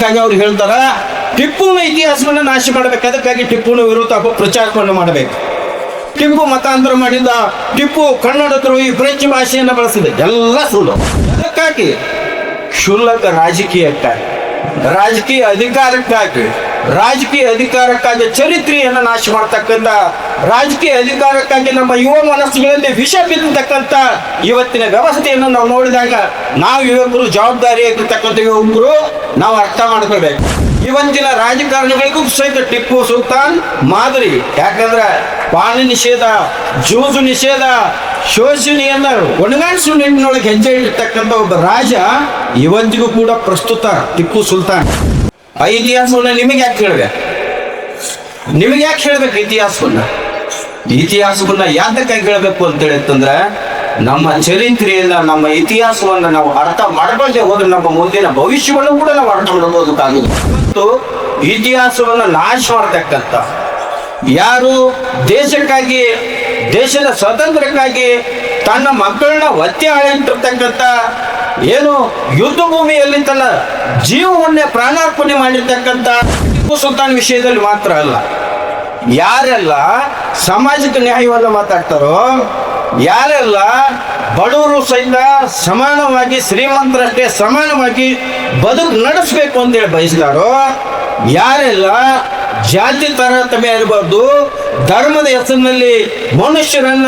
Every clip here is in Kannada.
ಅದಕ್ಕಾಗಿ ಅವ್ರು ಹೇಳ್ತಾರ ಟಿಪ್ಪುನ ಇತಿಹಾಸವನ್ನು ನಾಶ ಮಾಡ್ಬೇಕು ಅದಕ್ಕಾಗಿ ಟಿಪ್ಪುನ ವಿರುದ್ಧ ಪ್ರಚಾರವನ್ನು ಮಾಡಬೇಕು. ಟಿಪ್ಪು ಮತಾಂತರ ಮಾಡಿದ, ಟಿಪ್ಪು ಕನ್ನಡ ದ್ರೋಹಿ ಫ್ರೆಂಚ್ ಭಾಷೆಯನ್ನು ಬಳಸಿದೆ. ಎಲ್ಲ ಸುಳ್ಳು. ಅದಕ್ಕಾಗಿ ಕ್ಷುಲ್ಲಕ ರಾಜಕೀಯಕ್ಕಾಗಿ, ರಾಜಕೀಯ ಅಧಿಕಾರಕ್ಕಾಗಿ ರಾಜಕೀಯ ಅಧಿಕಾರಕ್ಕಾಗಿ ಚರಿತ್ರೆಯನ್ನು ನಾಶ ಮಾಡ್ತಕ್ಕಂಥ, ರಾಜಕೀಯ ಅಧಿಕಾರಕ್ಕಾಗಿ ನಮ್ಮ ಯುವ ಮನಸ್ಸುಗಳಲ್ಲಿ ವಿಷ ಬಿದ್ದತಕ್ಕಂಥ ಇವತ್ತಿನ ವ್ಯವಸ್ಥೆಯನ್ನು ನಾವು ನೋಡಿದಾಗ ನಾವು ಯುವಕರು ಜವಾಬ್ದಾರಿಯಾಗಿರ್ತಕ್ಕಂಥ ಯುವಕರು ನಾವು ಅರ್ಥ ಮಾಡ್ಕೊಳ್ಬೇಕು. ಇವತ್ತಿನ ರಾಜಕಾರಣಿಗಳಿಗೂ ಸಹಿತ ಟಿಪ್ಪು ಸುಲ್ತಾನ್, ಮಾದರಿ, ಯಾಕಂದ್ರೆ ಪಾನಿ ನಿಷೇಧ, ಜೂಜು ನಿಷೇಧ, ಶೋಷಣೆಯನ್ನ ಒಣಗಾಣಿಸುವ ನಿಟ್ಟಿನೊಳಗೆ ಹೆಜ್ಜೆ ಇಟ್ಟಿರ್ತಕ್ಕಂಥ ಒಬ್ಬ ರಾಜ ಇವತ್ತಿಗೂ ಕೂಡ ಪ್ರಸ್ತುತ ಟಿಪ್ಪು ಸುಲ್ತಾನ್. ಆ ಇತಿಹಾಸವನ್ನ ನಿಮಗೆ ಯಾಕೆ ಹೇಳಿದೆ? ನಿಮಗೆ ಯಾಕೆ ಹೇಳ್ಬೇಕು ಇತಿಹಾಸವನ್ನ? ಇತಿಹಾಸವನ್ನ ಯಾತಕ್ಕಾಗಿ ಹೇಳ್ಬೇಕು ಅಂತ ಹೇಳಿತ್ತಂದ್ರೆ ನಮ್ಮ ಚರಿತ್ರೆಯನ್ನ, ನಮ್ಮ ಇತಿಹಾಸವನ್ನ ನಾವು ಅರ್ಥ ಮಾಡ್ಕೊಳ್ಳದೆ ಹೋದ್ರೆ ನಮ್ಮ ಮುಂದಿನ ಭವಿಷ್ಯವನ್ನು ಕೂಡ ನಾವು ಅರ್ಥ ಮಾಡ್ಬೋದಕ್ಕಾಗುತ್ತೆ ಮತ್ತು ಇತಿಹಾಸವನ್ನ ನಾಶ ಮಾಡ್ತಕ್ಕಂಥ, ಯಾರು ದೇಶಕ್ಕಾಗಿ, ದೇಶದ ಸ್ವಾತಂತ್ರ್ಯಕ್ಕಾಗಿ ತನ್ನ ಮಕ್ಕಳನ್ನ ಒತ್ತೆ ಆಳಿಟ್ಟಿರ್ತಕ್ಕಂಥ ಏನು? ಯುದ್ಧ ಭೂಮಿಯಲ್ಲಿ ತನ್ನ ಜೀವವನ್ನೇ ಪ್ರಾಣಾರ್ಪಣೆ ಮಾಡಿರ್ತಕ್ಕಂಥ ಟಿಪ್ಪು ಸುಲ್ತಾನ್ ವಿಷಯದಲ್ಲಿ ಮಾತ್ರ ಅಲ್ಲ. ಯಾರೆಲ್ಲ ಸಾಮಾಜಿಕ ನ್ಯಾಯವನ್ನು ಮಾತಾಡ್ತಾರೋ, ಯಾರೆಲ್ಲ ಬಡವರು ಸಹಿತ ಸಮಾನವಾಗಿ, ಶ್ರೀಮಂತರಷ್ಟೇ ಸಮಾನವಾಗಿ ಬದುಕು ನಡೆಸಬೇಕು ಅಂತೇಳಿ ಬಯಸ್ತಾರೋ ಯಾರೆಲ್ಲ ಜಾತಿ ತಾರತಮ್ಯ ಇರಬಾರ್ದು, ಧರ್ಮದ ಹೆಸರಿನಲ್ಲಿ ಮನುಷ್ಯರನ್ನ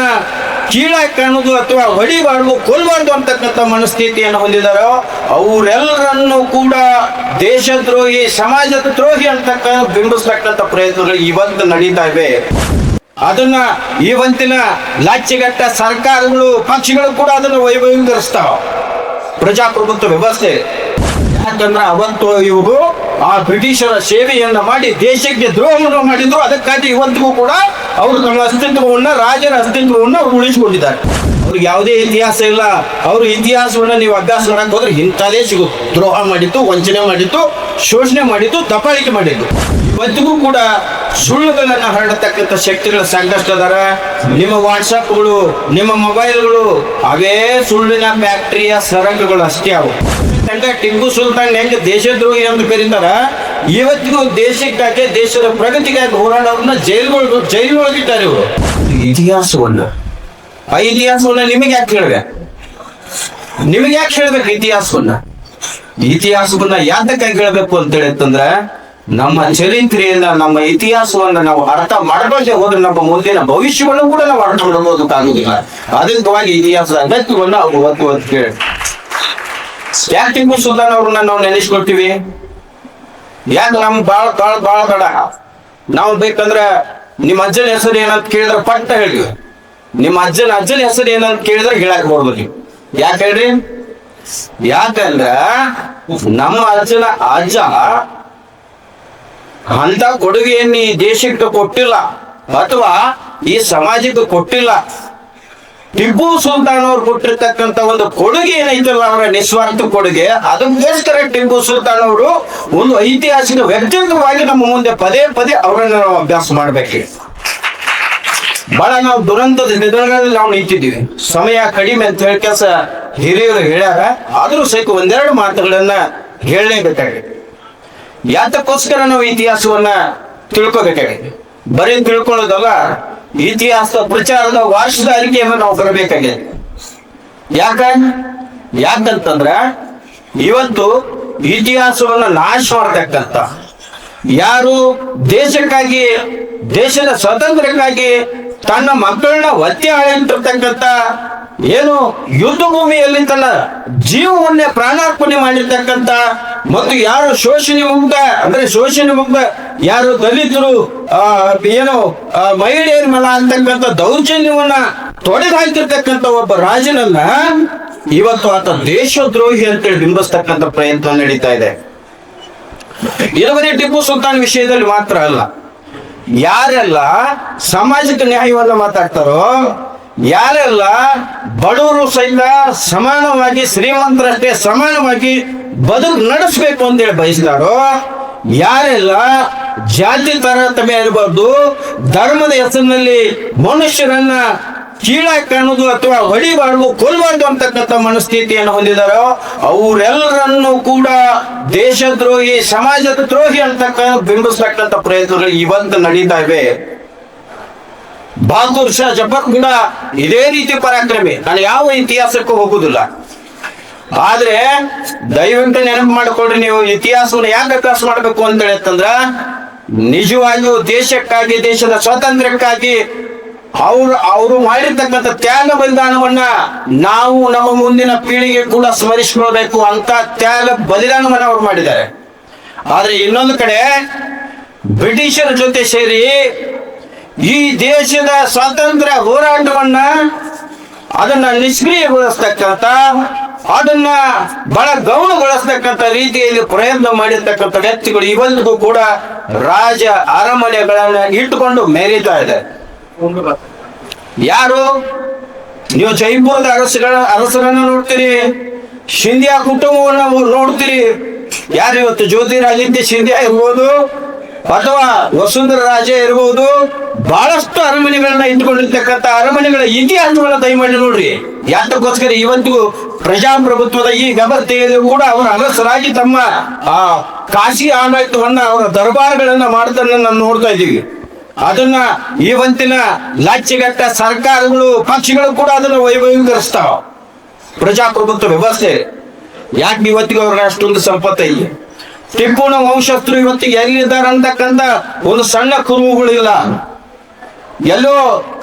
ಕೀಳಾಗಿ ಕಾಣೋದು ಅಥವಾ ಹೊಡಿಬಾರ್ದು ಕೊಲ್ಬಾರ್ದು ಅಂತಕ್ಕಂಥ ಮನಸ್ಥಿತಿಯನ್ನು ಹೊಂದಿದಾರೋ, ಅವರೆಲ್ಲರನ್ನು ಕೂಡ ದೇಶದ್ರೋಹಿ, ಸಮಾಜದ ದ್ರೋಹಿ ಅಂತಕ್ಕ ಬಿಂಬಿಸ್ತಕ್ಕಂಥ ಪ್ರಯತ್ನಗಳು ಇವತ್ತು ನಡೀತಾ ಇವೆ. ಅದನ್ನ ಇವತ್ತಿನ ಲಾಚಿಗಟ್ಟ ಸರ್ಕಾರಗಳು, ಪಕ್ಷಗಳು ಕೂಡ ಅದನ್ನು ವೈಭವೀಕರಿಸ್ತಾವ. ಪ್ರಜಾಪ್ರಭುತ್ವ ವ್ಯವಸ್ಥೆ. ಯಾಕಂದ್ರೆ ಅವತ್ತು ಇವರು ಆ ಬ್ರಿಟಿಷರ ಸೇವೆಯನ್ನ ಮಾಡಿ ದೇಶಕ್ಕೆ ದ್ರೋಹವನ್ನು ಮಾಡಿದ್ರು. ಅದಕ್ಕಾಗಿ ಇವತ್ತಿಗೂ ಕೂಡ ಅವರು ತಮ್ಮ ಅಸ್ತಿತ್ವವನ್ನ, ರಾಜರ ಅಸ್ತಿತ್ವವನ್ನ ಅವರು ಉಳಿಸಿಕೊಂಡಿದ್ದಾರೆ. ಅವ್ರಿಗೆ ಯಾವುದೇ ಇತಿಹಾಸ ಇಲ್ಲ. ಅವ್ರ ಇತಿಹಾಸವನ್ನ ನೀವು ಅಭ್ಯಾಸ ಮಾಡಕ್ ಹೋದ್ರೆ ಇಂಥದೇ ಸಿಗುತ್ತೆ. ದ್ರೋಹ ಮಾಡಿತ್ತು ವಂಚನೆ ಮಾಡಿತ್ತು ಶೋಷಣೆ ಮಾಡಿತ್ತು ದಪಾಳಿಕೆ ಮಾಡಿದ್ದು. ಇವತ್ತಿಗೂ ಕೂಡ ಸುಳ್ಳುಗಳನ್ನು ಹರಡತಕ್ಕಂಥ ಶಕ್ತಿಗಳ ಸಾಕಷ್ಟು ಅದಾರ. ನಿಮ್ಮ ವಾಟ್ಸಪ್ಗಳು ನಿಮ್ಮ ಮೊಬೈಲ್ಗಳು ಅವೇ ಸುಳ್ಳಿನ ಫ್ಯಾಕ್ಟ್ರಿಯ ಸರಕುಗಳು ಅಷ್ಟೇ ಅವು. ಹಂಗ ಟಿಂಗು ಸುಲ್ತಾನ್ ಹೆಂಗ ದೇಶದ್ರೋಹಿ ಅಂತ ಕರೀತಾರ, ಇವತ್ತಿಗೂ ದೇಶಕ್ಕಾಗಿ ದೇಶದ ಪ್ರಗತಿಗಾಗಿ ಹೋರಾಡೋರನ್ನ ಜೈಲ್ಗಳು ಜೈಲೊಳಗಿದ್ದಾರೆ ಇವರು. ಇತಿಹಾಸವನ್ನ. ಆ ಇತಿಹಾಸವನ್ನ ನಿಮಗೆ ಯಾಕೆ ಹೇಳಿದೆ? ನಿಮಗೆ ಯಾಕೆ ಹೇಳ್ಬೇಕು ಇತಿಹಾಸವನ್ನ? ಇತಿಹಾಸವನ್ನ ಯಾತಕ್ಕಾಗಿ ಹೇಳ್ಬೇಕು ಅಂತ ಹೇಳಿತ್ತಂದ್ರೆ ನಮ್ಮ ಚರಿತ್ರೆಯನ್ನ, ನಮ್ಮ ಇತಿಹಾಸವನ್ನ ನಾವು ಅರ್ಥ ಮಾಡ್ಕೊಳ್ಳದೆ ಹೋದ್ರೆ ನಮ್ಮ ಮುಂದಿನ ಭವಿಷ್ಯವನ್ನು ಕೂಡ ನಾವು ಅರ್ಥ ಮಾಡ್ಬೋದಕ್ಕಾಗುದಿಲ್ಲ ಅದಕ್ಕಾಗಿ ಇತಿಹಾಸದ ಅಗತ್ಯವನ್ನು ಅವ್ರು ಒತ್ತು ಒತ್ತು ಕೇಳಿ. ಯಾಕೆ ಟಿಪ್ಪು ಸುಲ್ತಾನ್ ಅವ್ರನ್ನ ನಾವು ನೆನೆಸ್ಕೊಳ್ತೀವಿ? ಯಾಕೆ ನಮ್ ಬಾಳ ತಾಳ ಬಾಳ ಬೇಡ? ನಾವು ಬೇಕಂದ್ರ ನಿಮ್ಮ ಅಜ್ಜನ ಹೆಸರು ಏನಂತ ಕೇಳಿದ್ರೆ ಪಟ್ಟ ಹೇಳಿ ನಿಮ್ಮ ಅಜ್ಜನ ಅಜ್ಜನ ಹೆಸರು ಏನಂತ ಕೇಳಿದ್ರೆ ಹೇಳಕ್ ಬರ್ಬೋದು ನೀವು. ಯಾಕೆ ಹೇಳ್ರಿ? ಯಾಕಂದ್ರ ನಮ್ಮ ಅಜ್ಜನ ಅಜ್ಜ ಅಂತ ಕೊಡುಗೆಯನ್ನು ಈ ದೇಶಕ್ಕೆ ಕೊಟ್ಟಿಲ್ಲ. ಅಥವಾ ಈ ಸಮಾಜಕ್ಕೆ ಕೊಟ್ಟಿಲ್ಲ. ಟಿಪ್ಪು ಸುಲ್ತಾನ್ ಅವ್ರು ಕೊಟ್ಟಿರ್ತಕ್ಕಂತ ಒಂದು ಕೊಡುಗೆ ಏನೈತಲ್ಲ ಅವರ ನಿಸ್ವಾರ್ಥ ಕೊಡುಗೆ? ಅದಕ್ಕೋಸ್ಕರ ಟಿಪ್ಪು ಸುಲ್ತಾನ್ ಅವರು ಒಂದು ಐತಿಹಾಸಿಕ ವ್ಯಕ್ತಿತ್ವವಾಗಿ ನಮ್ಮ ಮುಂದೆ ಪದೇ ಪದೇ ಅವರನ್ನು ನಾವು ಅಭ್ಯಾಸ ಮಾಡ್ಬೇಕು. ಬಹಳ ನಾವು ದುರಂತದ ನಿಧನಗಳಲ್ಲಿ ನಾವು ನಿಂತಿದ್ದೀವಿ. ಸಮಯ ಕಡಿಮೆ ಅಂತ ಹೇಳಿ ಕೆಲಸ ಹಿರಿಯರು ಹೇಳ್ಯಾರ. ಆದ್ರೂ ಸಹಿತ ಒಂದೆರಡು ಮಾತುಗಳನ್ನ ಹೇಳಲೇಬೇಕಾಗಿದೆ. ಯಾತಕ್ಕೋಸ್ಕರ ನಾವು ಇತಿಹಾಸವನ್ನ ತಿಳ್ಕೋಬೇಕಾಗಿದೆ. ಬರೀ ತಿಳ್ಕೊಳ್ಳೋದಲ್ಲ ಇತಿಹಾಸದ ಪ್ರಚಾರದ ವಾರ್ಷಿಕಾರಿಕೆಯನ್ನು ನಾವು ಬರಬೇಕಾಗಿದೆ ಯಾಕ ಯಾಕಂತಂದ್ರ ಇವತ್ತು ಇತಿಹಾಸವನ್ನು ನಾಶ ಮಾಡತಕ್ಕಂತ ಯಾರು ದೇಶಕ್ಕಾಗಿ, ದೇಶದ ಸ್ವಾತಂತ್ರ್ಯಕ್ಕಾಗಿ ತನ್ನ ಮಕ್ಕಳನ್ನ ಒತ್ತೆ ಆಳಿಟ್ಟಿರ್ತಕ್ಕಂಥ ಏನು ಯುದ್ಧ ಭೂಮಿಯಲ್ಲಿಂತಲ್ಲ ಜೀವವನ್ನೇ ಪ್ರಾಣಾರ್ಪಣೆ ಮಾಡಿರ್ತಕ್ಕಂಥ ಮತ್ತು ಯಾರು ಶೋಷಣೆ ಮುಗ್ಧ, ಅಂದ್ರೆ ಶೋಷಣೆ ಮುಗ್ಧ, ಯಾರು ದಲಿತರು, ಆ, ಏನು ಮಹಿಳೆಯರ ಮಲ ಅಂತಕ್ಕಂಥ ದೌರ್ಜನ್ಯವನ್ನ ತೊಡೆದು ಹಾಕಿರ್ತಕ್ಕಂಥ ಒಬ್ಬ ರಾಜನನ್ನ ಇವತ್ತು ಆತ ದೇಶದ್ರೋಹಿ ಅಂತೇಳಿ ಬಿಂಬಿಸ್ತಕ್ಕಂಥ ಪ್ರಯತ್ನ ನಡೀತಾ ಇದೆ. ಇದುವರೆ ಟಿಪ್ಪು ಸುಲ್ತಾನ್ ವಿಷಯದಲ್ಲಿ ಮಾತ್ರ ಅಲ್ಲ, ಯಾರೆಲ್ಲ ಸಾಮಾಜಿಕ ನ್ಯಾಯವನ್ನ ಮಾತಾಡ್ತಾರೋ ಯಾರೆಲ್ಲ ಬಡವರು ಸಹಿತ ಸಮಾನವಾಗಿ, ಶ್ರೀಮಂತರಷ್ಟೇ ಸಮಾನವಾಗಿ ಬದುಕು ನಡೆಸಬೇಕು ಅಂತೇಳಿ ಬಯಸಿದಾರೋ ಯಾರೆಲ್ಲ ಜಾತಿ ತಾರತಮ್ಯ ಇರಬಾರ್ದು, ಧರ್ಮದ ಹೆಸರಿನಲ್ಲಿ ಮನುಷ್ಯರನ್ನ ಕೀಳಾಗಿ ಕಾಣುವುದು ಅಥವಾ ಹೊಡಿಬಾರ್ದು ಕೊಲ್ಬಾರ್ದು ಅಂತಕ್ಕಂಥ ಮನಸ್ಥಿತಿಯನ್ನು ಹೊಂದಿದಾರೋ, ಅವರೆಲ್ಲರನ್ನು ಕೂಡ ದೇಶದ್ರೋಹಿ, ಸಮಾಜದ ದ್ರೋಹಿ ಅಂತಕ್ಕ ಬಿಂಬಿಸ್ತಕ್ಕಂಥ ಪ್ರಯತ್ನಗಳು ಇವತ್ತು ನಡೀತಾ ಇವೆ. ಬಹದ್ದೂರ್ ಶಾ ಜಫರ್ ಕೂಡ ಇದೇ ರೀತಿ ಪರಾಕ್ರಮಿ. ನಾನು ಯಾವ ಇತಿಹಾಸಕ್ಕೂ ಹೋಗುದಿಲ್ಲ. ಆದ್ರೆ ದಯವಂತ ನೆನಪು ಮಾಡಿಕೊಡ್ರಿ ನೀವು, ಇತಿಹಾಸವನ್ನು ಯಾಕೆ ಅಭ್ಯಾಸ ಮಾಡಬೇಕು ಅಂತ ಹೇಳತ್ತಂದ್ರ, ನಿಜವಾಗಿಯೂ ದೇಶಕ್ಕಾಗಿ, ದೇಶದ ಸ್ವಾತಂತ್ರ್ಯಕ್ಕಾಗಿ ಅವ್ರು, ಅವರು ಮಾಡಿರ್ತಕ್ಕಂಥ ತ್ಯಾಗ ಬಲಿದಾನವನ್ನ ನಾವು ನಮ್ಮ ಮುಂದಿನ ಪೀಳಿಗೆ ಕೂಡ ಸ್ಮರಿಸ್ಕೊಳ್ಬೇಕು ಅಂತ ತ್ಯಾಗ ಬಲಿದಾನವನ್ನ ಅವ್ರು ಮಾಡಿದ್ದಾರೆ. ಆದ್ರೆ ಇನ್ನೊಂದು ಕಡೆ ಬ್ರಿಟಿಷರ ಜೊತೆ ಸೇರಿ ಈ ದೇಶದ ಸ್ವಾತಂತ್ರ್ಯ ಹೋರಾಟವನ್ನ ಅದನ್ನ ನಿಷ್ಕ್ರಿಯಗೊಳಿಸ್ತಕ್ಕಂಥ, ಅದನ್ನ ಬಹಳ ಗೌಣಗೊಳಿಸ್ತಕ್ಕಂಥ ರೀತಿಯಲ್ಲಿ ಪ್ರಯತ್ನ ಮಾಡಿರ್ತಕ್ಕಂಥ ವ್ಯಕ್ತಿಗಳು ಇವತ್ತಿಗೂ ಕೂಡ ರಾಜ ಅರಮನೆಗಳನ್ನ ಇಟ್ಟುಕೊಂಡು ಮೆರೀತಾ ಇದೆ. ಯಾರು? ನೀವು ಜೈಪುರದ ಅರಸುಗಳ, ಅರಸರನ್ನ ನೋಡ್ತೀರಿ ಶಿಂದ್ಯಾ ಕುಟುಂಬವನ್ನ ನೋಡ್ತೀರಿ. ಯಾರು ಇವತ್ತು ಜ್ಯೋತಿರಾದಿತ್ಯ ಶಿಂದ್ಯಾ ಇರ್ಬೋದು ಅಥವಾ ವಸುಂಧರ ರಾಜ ಇರಬಹುದು, ಬಹಳಷ್ಟು ಅರಮನೆಗಳನ್ನ ಇಟ್ಟುಕೊಂಡಿರ್ತಕ್ಕಂಥ ಅರಮನೆಗಳ ಇತಿಹಾಸಗಳನ್ನ ದಯಮಾಡಿ ನೋಡ್ರಿ. ಯಾತಕ್ಕೋಸ್ಕರ ಇವತ್ತಿಗೂ ಪ್ರಜಾಪ್ರಭುತ್ವದ ಈ ಗಬರ್ತೆಯಲ್ಲಿ ಕೂಡ ಅವರ ಅರಸರಾಗಿ ತಮ್ಮ, ಆ, ಕಾಶಿ ಆಡಳಿತವನ್ನ ಅವರ ದರ್ಬಾರ್ಗಳನ್ನ ಮಾಡ್ತಾನೆ ನಾವು ನೋಡ್ತಾ ಇದ್ದೀವಿ. ಅದನ್ನ ಇವತ್ತಿನ ಲಾಚ್ಯಗಟ್ಟ ಸರ್ಕಾರಗಳು, ಪಕ್ಷಗಳು ಕೂಡ ಅದನ್ನ ವೈಭವೀಕರಿಸ್ತಾವ ಪ್ರಜಾಪ್ರಭುತ್ವ ವ್ಯವಸ್ಥೆ. ಯಾಕೆ ಇವತ್ತಿಗೆ ಅವ್ರಿಗೆ ಅಷ್ಟೊಂದು ಸಂಪತ್ತೈತಿ ಟಿಪ್ಪುನ ವಂಶಸ್ಥರು ಇವತ್ತಿಗೆ ಎಲ್ಲಿದ್ದಾರೆ ಅಂತಕ್ಕಂಥ ಒಂದು ಸಣ್ಣ ಕುರುಹುಗಳಿಲ್ಲ. ಎಲ್ಲೋ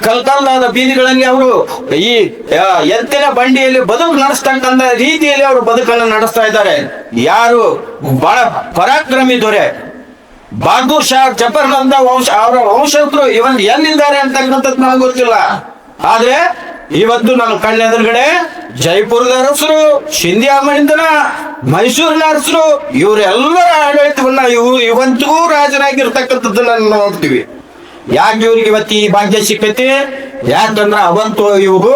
ಕಲ್ಕಲ್ಲಾದ ಬೀದಿಗಳಲ್ಲಿ ಅವರು ಈ ಎತ್ತಿನ ಬಂಡಿಯಲ್ಲಿ ಬದುಕು ನಡೆಸ್ತಕ್ಕಂಥ ರೀತಿಯಲ್ಲಿ ಅವರು ಬದುಕನ್ನು ನಡೆಸ್ತಾ ಇದ್ದಾರೆ. ಯಾರು ಬಹಳ ಪರಾಕ್ರಮಿ ದೊರೆ. ಬಹದ್ದೂರ್ ಶಾ ಜಫರ್ ವಂಶ, ಅವರ ವಂಶಸ್ಥರು ಇವನ್ ಎಲ್ಲಿದ್ದಾರೆ ಅಂತಕ್ಕಂಥದ್ದು ನಮಗೆ ಗೊತ್ತಿಲ್ಲ. ಆದ್ರೆ ಇವತ್ತು ನನ್ನ ಕಣ್ಣೆದುರುಗಡೆ ಜೈಪುರದ ಅರಸರು ಶಿಂದ್ಯಾ ಮಣಿತನ ಮೈಸೂರಿನ ಅರಸರು, ಇವರೆಲ್ಲರ ಆಡಳಿತವನ್ನ ಇವು ಇವತ್ತಿಗೂ ರಾಜನಾಗಿರ್ತಕ್ಕಂಥದ್ದನ್ನ ನೋಡ್ತೀವಿ. ಯಾಕೆ ಇವ್ರಿಗೆ ಇವತ್ತು ಈ ಭಾಗ್ಯ ಸಿಕ್ಕೈತಿ? ಯಾಕಂದ್ರೆ ಅವಂತು ಇವರು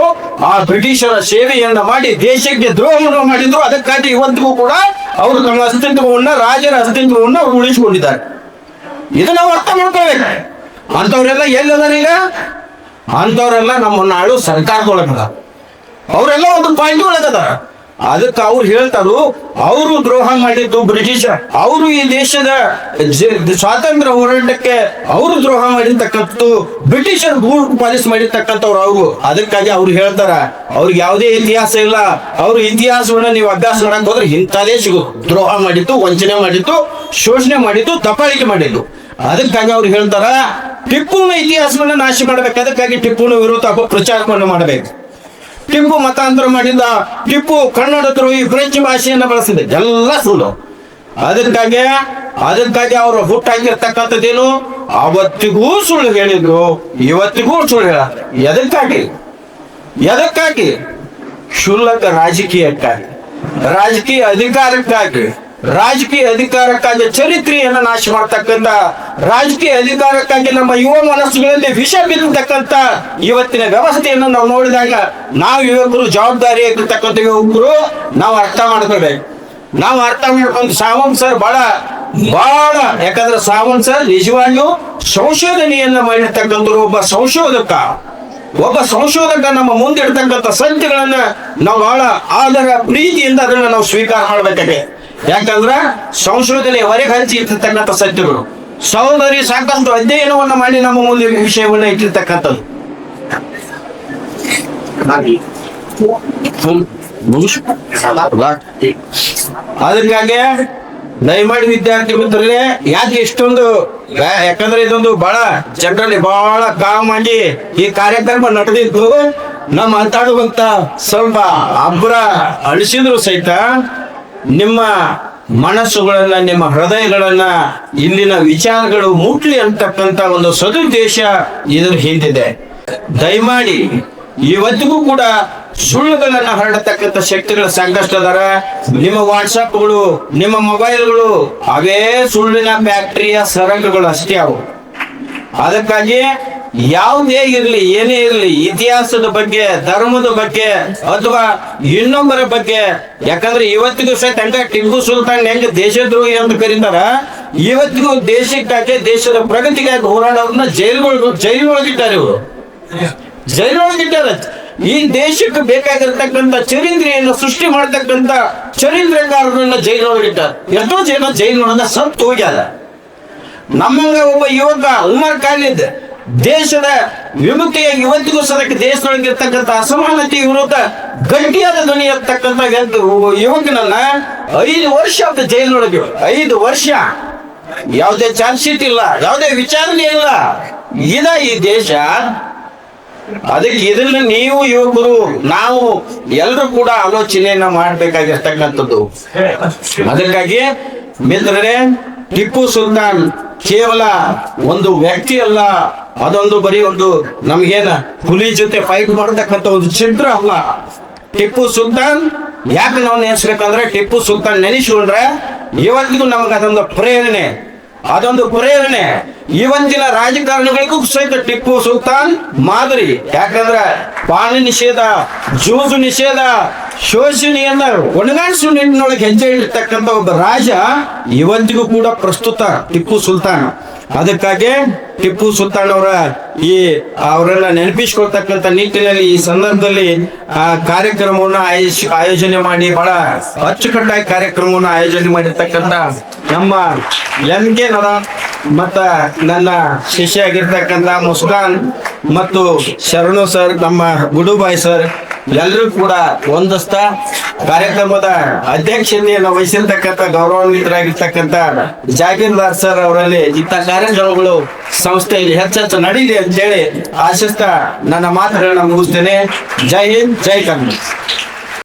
ಆ ಬ್ರಿಟಿಷರ ಸೇವೆಯನ್ನ ಮಾಡಿ ದೇಶಕ್ಕೆ ದ್ರೋಹವನ್ನು ಮಾಡಿದ್ರು. ಅದಕ್ಕಾಗಿ ಇವತ್ತಿಗೂ ಕೂಡ ಅವರು ತಮ್ಮ ಅಸ್ತಿತ್ವವನ್ನ, ರಾಜರ ಅಸ್ತಿತ್ವವನ್ನ ಅವ್ರು ಉಳಿಸಿಕೊಂಡಿದ್ದಾರೆ ಇದನ್ನ ಅರ್ಥ ಮಾಡ್ಕೋಬೇಕು ಅಂತವ್ರೆಲ್ಲ ಎಲ್ಲದಾರ ಈಗ ಅಂತವ್ರೆಲ್ಲ ನಮ್ಮ ನಾಡು ಸರ್ಕಾರದೊಳಗದ ಅವರೆಲ್ಲ ಒಂದು ಪಾಯಿಂಟ್ ಒಳಗದ ಅದಕ್ಕೆ ಅವ್ರು ಹೇಳ್ತಾರು, ಅವರು ದ್ರೋಹ ಮಾಡಿದ್ದು ಬ್ರಿಟಿಷ್ ಅವರು ಈ ದೇಶದ ಸ್ವಾತಂತ್ರ್ಯ ಹೋರಾಟಕ್ಕೆ ಅವರು ದ್ರೋಹ ಮಾಡಿರ್ತಕ್ಕಂಥದ್ದು ಬ್ರಿಟಿಷರ್ ಭೂ ಪಾಲಿಸ್ ಮಾಡಿರ್ತಕ್ಕಂಥವ್ರು ಅವರು. ಅದಕ್ಕಾಗಿ ಅವ್ರು ಹೇಳ್ತಾರ, ಅವ್ರಿಗೆ ಯಾವುದೇ ಇತಿಹಾಸ ಇಲ್ಲ. ಅವ್ರ ಇತಿಹಾಸವನ್ನ ನೀವು ಅಭ್ಯಾಸ ಮಾಡಕ್ ಹೋದ್ರೆ ಇಂಥದೇ ಸಿಗುತ್ತೆ ದ್ರೋಹ ಮಾಡಿದ್ದು, ವಂಚನೆ ಮಾಡಿತ್ತು ಶೋಷಣೆ ಮಾಡಿದ್ದು ತಪಾಳಿಕೆ ಮಾಡಿದ್ದು. ಅದಕ್ಕಾಗಿ ಅವ್ರು ಹೇಳ್ತಾರ ಟಿಪ್ಪುನ ಇತಿಹಾಸವನ್ನ ನಾಶ ಮಾಡಬೇಕು. ಅದಕ್ಕಾಗಿ ಟಿಪ್ಪುನ ವಿರುದ್ಧ ಪ್ರಚಾರವನ್ನು ಮಾಡಬೇಕು. ಟಿಪ್ಪು ಮತಾಂತರ ಮಾಡಿದ ಟಿಪ್ಪು ಕನ್ನಡ ದ್ರೋಹಿ ಫ್ರೆಂಚ್ ಭಾಷೆಯನ್ನು ಬಳಸಿದೆ. ಎಲ್ಲ ಸುಳ್ಳು. ಅದಕ್ಕಾಗಿ ಅದಕ್ಕಾಗಿ ಅವರು ಹುಟ್ಟಾಗಿರ್ತಕ್ಕಂಥದ್ದೇನು? ಅವತ್ತಿಗೂ ಸುಳ್ಳು ಹೇಳಿದ್ರು, ಇವತ್ತಿಗೂ ಸುಳ್ಳು ಹೇಳ, ಎದಕ್ಕಾಗಿ? ಎದಕ್ಕಾಗಿ? ಕ್ಷುಲ್ಲಕ ರಾಜಕೀಯಕ್ಕಾಗಿ. ರಾಜಕೀಯ ಅಧಿಕಾರಕ್ಕಾಗಿ. ರಾಜಕೀಯ ಅಧಿಕಾರಕ್ಕಾಗಿ ಚರಿತ್ರೆಯನ್ನು ನಾಶ ಮಾಡ್ತಕ್ಕಂಥ, ರಾಜಕೀಯ ಅಧಿಕಾರಕ್ಕಾಗಿ ನಮ್ಮ ಯುವ ಮನಸ್ಸುಗಳಲ್ಲಿ ವಿಷ ಬಿದ್ದತಕ್ಕಂಥ ಇವತ್ತಿನ ವ್ಯವಸ್ಥೆಯನ್ನು ನಾವು ನೋಡಿದಾಗ ನಾವು ಯುವಕರು ಜವಾಬ್ದಾರಿ ಆಗಿರ್ತಕ್ಕಂಥ ಯುವಕರು ನಾವು ಅರ್ಥ ಮಾಡ್ಕೊಳ್ಬೇಕು. ನಾವು ಅರ್ಥ ಮಾಡ್ಕೊಂಡು ಸಾವಂತ್ ಸರ್ ಬಹಳ ಬಹಳ, ಯಾಕಂದ್ರೆ ಸಾವಂತ್ ಸರ್ ನಿಜವಾಗಿಯೂ ಸಂಶೋಧನೆಯನ್ನ ಮಾಡಿರ್ತಕ್ಕಂಥವ್ರು ಒಬ್ಬ ಸಂಶೋಧಕ. ಒಬ್ಬ ಸಂಶೋಧಕ ನಮ್ಮ ಮುಂದಿಡ್ತಕ್ಕಂಥ ಸತ್ಯಗಳನ್ನ ನಾವು ಬಹಳ ಆದರ ಪ್ರೀತಿಯಿಂದ ಅದನ್ನ ನಾವು ಸ್ವೀಕಾರ ಮಾಡ್ಬೇಕಾಗಿದೆ ಯಾಕಂದ್ರ ಸಂಶೋಧನೆ ಹೊರಗೆ ಹಂಚಿ ಇಟ್ಟಿರ್ತಕ್ಕಂಥ ಸತ್ಯಗಳು. ಸಹೋದರಿ ಸಾಕಷ್ಟು ಅಧ್ಯಯನವನ್ನು ಮಾಡಿ ನಮ್ಮ ಮುಂದೆ ವಿಷಯವನ್ನ ಇಟ್ಟಿರ್ತಕ್ಕಂಥದ್ದು. ಅದಕ್ಕಾಗಿ ದಯಮಾಡಿ ವಿದ್ಯಾರ್ಥಿ ಮಿತ್ರರೇ, ಯಾಕೆ ಇಷ್ಟೊಂದು ಯಾಕಂದ್ರೆ ಇದೊಂದು ಬಹಳ ಜನರಲ್ಲಿ ಬಹಳ ಮಾಡಿ ಈ ಕಾರ್ಯಕ್ರಮ ನಡೆದಿದ್ದು, ನಮ್ಮ ಮಾತಾಡುವಂತ ಸ್ವಲ್ಪ ಅಬ್ಬರ ಅಳಿಸಿದ್ರು ಸಹಿತ ನಿಮ್ಮ ಮನಸ್ಸುಗಳನ್ನ, ನಿಮ್ಮ ಹೃದಯಗಳನ್ನ ಇಲ್ಲಿನ ವಿಚಾರಗಳು ಮುಟ್ಲಿ ಅಂತಕ್ಕಂತ ಒಂದು ಸದುದ್ದೇಶ ಇದ್ರ ಹಿಂದಿದೆ. ದಯಮಾಡಿ ಇವತ್ತಿಗೂ ಕೂಡ ಸುಳ್ಳುಗಳನ್ನ ಹರಡತಕ್ಕಂಥ ಶಕ್ತಿಗಳ ಸಾಕಷ್ಟು ಅದಾರ. ನಿಮ್ಮ ವಾಟ್ಸಪ್ಗಳು ನಿಮ್ಮ ಮೊಬೈಲ್ಗಳು ಅವೇ ಸುಳ್ಳಿನ ಫ್ಯಾಕ್ಟರಿಯ ಸರಂಗಗಳು ಅಷ್ಟೇ ಅವು. ಅದಕ್ಕಾಗಿ ಯಾವುದೇ ಇರಲಿ, ಏನೇ ಇರಲಿ, ಇತಿಹಾಸದ ಬಗ್ಗೆ, ಧರ್ಮದ ಬಗ್ಗೆ, ಅಥವಾ ಇನ್ನೊಬ್ಬರ ಬಗ್ಗೆ. ಯಾಕಂದ್ರೆ ಇವತ್ತಿಗೂ ಸಹಿತ ಹಂಗ ಟಿಪ್ಪು ಸುಲ್ತಾನ್ ಹೆಂಗ ದೇಶದ್ರೋಹಿ ಅಂತ ಕರೀತಾರ, ಇವತ್ತಿಗೂ ದೇಶಕ್ಕಾಗಿ ದೇಶದ ಪ್ರಗತಿಗಾಗಿ ಹೋರಾಡೋದನ್ನ ಜೈಲುಗಳು ಜೈಲೊಳಗಿದ್ದಾರೆ ಇವರು. ಜೈಲೊಳಗಿಟ್ಟಾರ ಈ ದೇಶಕ್ಕೆ ಬೇಕಾಗಿರ್ತಕ್ಕಂಥ ಚರಿತ್ರೆಯನ್ನು ಸೃಷ್ಟಿ ಮಾಡ್ತಕ್ಕಂಥ ಚರಿತ್ರೆಗಾರರನ್ನ ಜೈಲೊಳಗಿಟ್ಟಾರ ಎಷ್ಟೋ ಜನ ಜೈಲೊಳಗ ಸತ್ತು ಹೋಗ್ಯಾರ. ನಮ್ಮಂಗ ಒಬ್ಬ ಯುವಕ ಉಮರ್ ಖಾಲಿದ್ ದೇಶದ ವಿಮುಕ್ತಿಯ ಇವತ್ತಿಗೂ ಸದಕ್ಕೆ ದೇಶದೊಳಗಿರ್ತಕ್ಕಂಥ ಅಸಮಾನತೆ ವಿರುದ್ಧ ಗಟ್ಟಿಯಾದ ಧ್ವನಿ ಒಬ್ಬ ಯುವಕನನ್ನ ಐದು ವರ್ಷ ಅಂತ ಜೈಲಿನೊಳಗೆ. ಐದು ವರ್ಷ. ಯಾವುದೇ ಚಾರ್ಜ್ ಶೀಟ್ ಇಲ್ಲ, ಯಾವುದೇ ವಿಚಾರಣೆ ಇಲ್ಲ. ಇದ ಈ ದೇಶ. ಅದಕ್ಕೆ ಇದನ್ನ ನೀವು ಯುವಕರು, ನಾವು ಎಲ್ಲರೂ ಕೂಡ ಆಲೋಚನೆಯನ್ನ ಮಾಡ್ಬೇಕಾಗಿರ್ತಕ್ಕಂಥದ್ದು. ಅದಕ್ಕಾಗಿ ಮಿತ್ರರೇ, ಟಿಪ್ಪು ಸುಲ್ತಾನ್ ಕೇವಲ ಒಂದು ವ್ಯಕ್ತಿ ಅಲ್ಲ ಅದೊಂದು ಬರೀ ಒಂದು ನಮ್ಗೇನ ಹುಲಿ ಜೊತೆ ಫೈಟ್ ಮಾಡತಕ್ಕಂತ ಒಂದು ಚಿತ್ರ ಅಲ್ಲ. ಟಿಪ್ಪು ಸುಲ್ತಾನ್, ಯಾಕೆ ನಾವು ನೆನೆಸ್ಬೇಕಂದ್ರೆ ಟಿಪ್ಪು ಸುಲ್ತಾನ್ ನೆನೆಸ್ಕೊಂಡ್ರೆ ಇವತ್ತಿಗೂ ನಮ್ಗೆ ಅದೊಂದು ಪ್ರೇರಣೆ. ಅದೊಂದು ಪ್ರೇರಣೆ. ಇವತ್ತಿನ ರಾಜಕಾರಣಿಗಳಿಗೂ ಸಹಿತ ಟಿಪ್ಪು ಸುಲ್ತಾನ್ ಮಾದರಿ. ಯಾಕಂದ್ರೆ ಪಾನಿ ನಿಷೇಧ, ಜೂಜು ನಿಷೇಧ, ಶೋಷಣೆಯನ್ನ ಒಣಗಾಣಿಸುವ ನಿಟ್ಟಿನೊಳಗೆ ಹೆಜ್ಜೆ ಇಡ್ತಕ್ಕಂಥ ಒಬ್ಬ ರಾಜ ಇವತ್ತಿಗೂ ಕೂಡ ಪ್ರಸ್ತುತ ಟಿಪ್ಪು ಸುಲ್ತಾನ್. ಅದಕ್ಕಾಗಿ ಟಿಪ್ಪು ಸುಲ್ತಾನ್ ಅವರ ಈ, ಅವರೆಲ್ಲ ನೆನಪಿಸ್ಕೊಳ್ತಕ್ಕಂಥ ನಿಟ್ಟಿನಲ್ಲಿ ಈ ಸಂದರ್ಭದಲ್ಲಿ ಆ ಕಾರ್ಯಕ್ರಮವನ್ನು ಆಯೋಜ, ಆಯೋಜನೆ ಮಾಡಿ, ಬಹಳ ಅಚ್ಚುಕಟ್ಟಾಗಿ ಕಾರ್ಯಕ್ರಮವನ್ನು ಆಯೋಜನೆ ಮಾಡಿರ್ತಕ್ಕಂಥ ನಮ್ಮ ಎಂ ಕೆ ನರ ಮತ್ತ ನನ್ನ ಶಿಷ್ಯ ಆಗಿರ್ತಕ್ಕಂಥ ಮುಸ್ಕಾನ್ ಮತ್ತು ಶರಣು ಸರ್, ನಮ್ಮ ಗುಡುಬಾಯ್ ಸರ್ ಎಲ್ಲರೂ ಕೂಡ ಒಂದಸ್ತ ಕಾರ್ಯಕ್ರಮದ ಅಧ್ಯಕ್ಷತೆಯನ್ನು ವಹಿಸಿರ್ತಕ್ಕಂಥ ಗೌರವಾನ್ವಿತರಾಗಿರ್ತಕ್ಕಂತ ಜಾಗೀರ್ದಾರ್ ಸರ್ ಅವರಲ್ಲಿ ಇಂಥ ಕಾರ್ಯಕ್ರಮಗಳು ಸಂಸ್ಥೆಯಲ್ಲಿ ಹೆಚ್ಚೆಚ್ಚು ನಡೀಲಿ ಅಂತೇಳಿ ಆಶಿಸ್ತಾ ನನ್ನ ಮಾತುಗಳನ್ನ ಮುಗಿಸ್ತೇನೆ. ಜೈ ಹಿಂದ್, ಜೈ ಕನ್ನಡ.